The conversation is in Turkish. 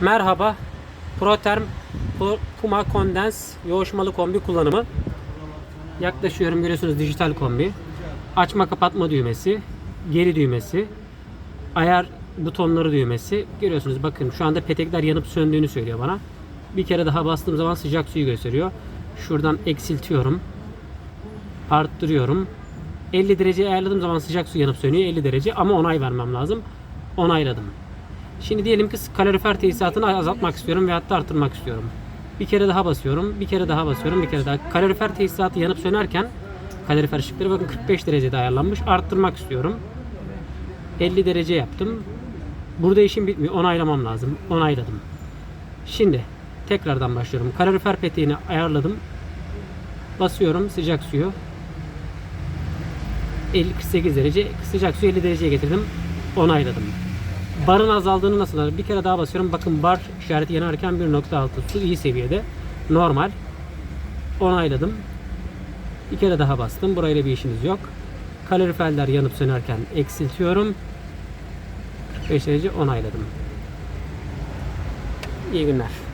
Merhaba. Proterm Pu- Puma Kondens yoğuşmalı kombi kullanımı. Yaklaşıyorum görüyorsunuz dijital kombi. Açma kapatma düğmesi, geri düğmesi, ayar butonları düğmesi. Görüyorsunuz bakın şu anda petekler yanıp söndüğünü söylüyor bana. Bir kere daha bastığım zaman sıcak suyu gösteriyor. Şuradan eksiltiyorum. Arttırıyorum. 50 derece ayarladığım zaman sıcak su yanıp sönüyor 50 derece ama onay vermem lazım. Onayladım. Şimdi diyelim ki kalorifer tesisatını azaltmak istiyorum ve hatta arttırmak istiyorum. Bir kere daha basıyorum, bir kere daha basıyorum, bir kere daha. Kalorifer tesisatı yanıp sönerken kalorifer ışıkları bakın 45 derecede ayarlanmış. Arttırmak istiyorum. 50 derece yaptım. Burada işim bitmiyor. Onaylamam lazım. Onayladım. Şimdi tekrardan başlıyorum. Kalorifer peteğini ayarladım. Basıyorum sıcak suyu. 50 48 derece sıcak suyu 50 dereceye getirdim. Onayladım. Barın azaldığını nasıl anlarım? Bir kere daha basıyorum. Bakın bar işareti yanarken 1.6 su iyi seviyede. Normal. Onayladım. Bir kere daha bastım. Burayla bir işimiz yok. Kaloriferler yanıp sönerken eksiltiyorum. 45 derece onayladım. İyi günler.